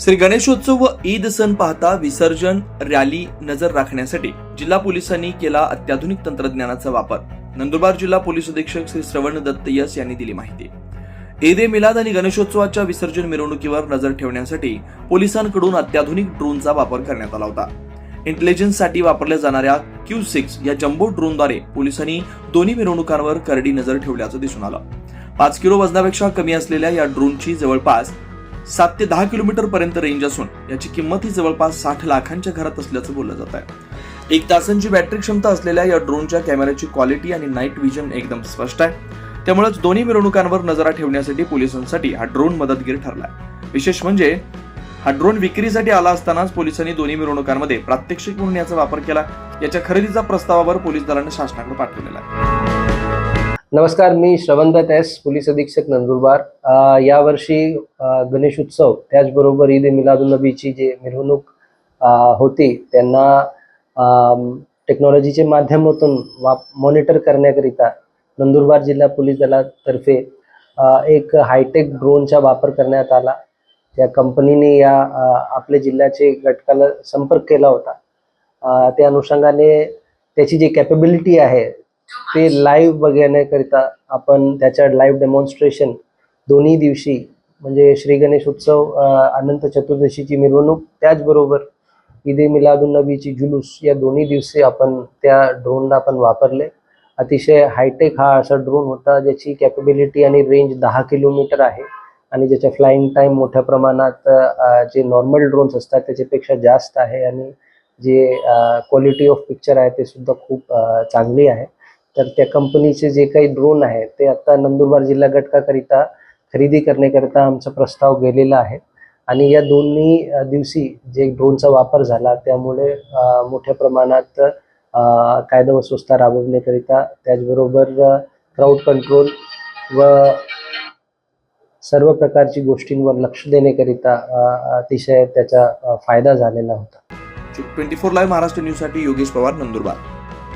श्री गणेशोत्सव व ईद सण पाहता विसर्जन रॅली नजर राखण्यासाठी जिल्हा पोलिसांनी केला अत्याधुनिक तंत्रज्ञानाचा वापर. नंदुरबार जिल्हा पोलीस अधीक्षक श्री श्रवण दत्त यस यांनी दिली माहिती. ईद ए मिलाद आणि गणेशोत्सवाच्या विसर्जन मिरवणुकीवर नजर ठेवण्यासाठी पोलिसांकडून अत्याधुनिक ड्रोनचा वापर करण्यात आला होता. इंटेलिजन्ससाठी वापरल्या जाणाऱ्या क्यू सिक्स या जम्बो ड्रोनद्वारे पोलिसांनी दोन्ही मिरवणुकांवर करडी नजर ठेवल्याचं दिसून आलं. पाच किलो वजनापेक्षा कमी असलेल्या या ड्रोनची जवळपास सात ते दहा किलोमीटर पर्यंत रेंज असून याची किंमत ही जवळपास साठ लाखांच्या घरात असल्याचं बोललं जात आहे. एक तासांची बॅटरी क्षमता असलेल्या या ड्रोनच्या कॅमेऱ्याची क्वालिटी आणि नाईट व्हिजन एकदम स्पष्ट आहे. त्यामुळेच दोन्ही मिरवणुकांवर नजरा ठेवण्यासाठी पोलिसांसाठी हा ड्रोन मदतगीर ठरलाय. विशेष म्हणजे हा ड्रोन विक्रीसाठी आला असतानाच पोलिसांनी दोन्ही मिरवणुकांमध्ये प्रात्यक्षिक म्हणून याचा वापर केला. याच्या खरेदीचा प्रस्तावावर पोलीस दलाने शासनाकडे पाठवलेला आहे. नमस्कार मी श्रवणदत्त एस पोलीस अधीक्षक नंदुरबार. यावर्षी गणेश उत्सव त्याचबरोबर ईद ए मिलादुलनबीची जे मिरवणूक होती त्यांना टेक्नॉलॉजीच्या टेक्नॉलॉजीचे माध्यमातून वाप मॉनिटर करण्याकरिता नंदुरबार जिल्हा पोलीस दलातर्फे एक हायटेक ड्रोनचा वापर करण्यात आला. त्या कंपनीने या आपल्या जिल्ह्याचे घटकाला संपर्क केला होता. त्या अनुषंगाने त्याची जी कॅपेबिलिटी आहे ते लाईव्ह बघण्याकरिता आपण त्याच्या लाईव्ह डेमॉन्स्ट्रेशन दोन्ही दिवशी म्हणजे श्री गणेश उत्सव अनंत चतुर्दशीची मिरवणूक त्याचबरोबर ईद ए मिलादुलनबीची जुलूस या दोन्ही दिवशी आपण त्या ड्रोनला आपण वापरले. अतिशय हायटेक हा असा ड्रोन होता ज्याची कॅपेबिलिटी आणि रेंज दहा किलोमीटर आहे आणि ज्याच्या फ्लाईंग टाईम मोठ्या प्रमाणात जे नॉर्मल ड्रोन्स असतात त्याच्यापेक्षा जास्त आहे आणि जे क्वालिटी ऑफ पिक्चर आहे ते सुद्धा खूप चांगली आहे. तर त्या कंपनीचे जे काही ड्रोन आहे ते आता नंदुरबार जिल्हा घटकाकरिता खरेदी करण्याकरिता आमचा प्रस्ताव गेलेला आहे. आणि या दोन्ही दिवशी जे ड्रोनचा वापर झाला त्यामुळे मोठ्या प्रमाणात कायदा व सुव्यवस्था राबवण्याकरिता त्याचबरोबर क्राऊड कंट्रोल व सर्व प्रकारची गोष्टींवर लक्ष देण्याकरिता अतिशय त्याचा फायदा झालेला होता. ट्वेंटी फोर लाईव्ह महाराष्ट्र न्यूजसाठी योगेश पवार नंदुरबार.